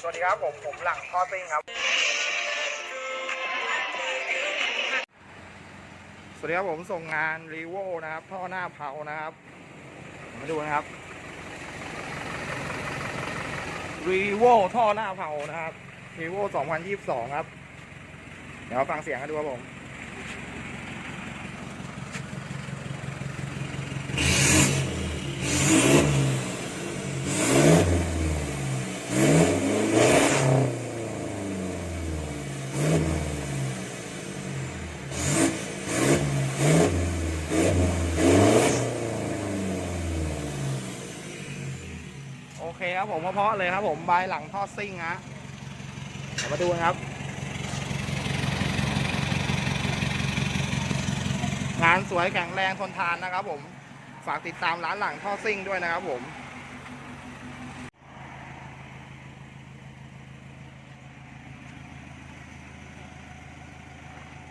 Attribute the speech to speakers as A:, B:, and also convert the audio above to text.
A: สวัสดีครับผม ผมหลังท่อซิ่งครับ สวัสดีครับผมส่งงานรีโวนะครับ ท่อหน้าเผานะครับ มาดูนะครับรีโวท่อหน้าเผานะครับรีโว2022 ครับ เดี๋ยวฟังเสียงกันดูครับผม โอเคครับผมเพาะเลยครับผมบายหลังท่อซิ่งฮะเดี๋ยวมาดูครับ งานสวยแข็งแรงทนทานนะครับผม ฝากติดตามร้านหลังท่อซิ่งด้วยนะครับผม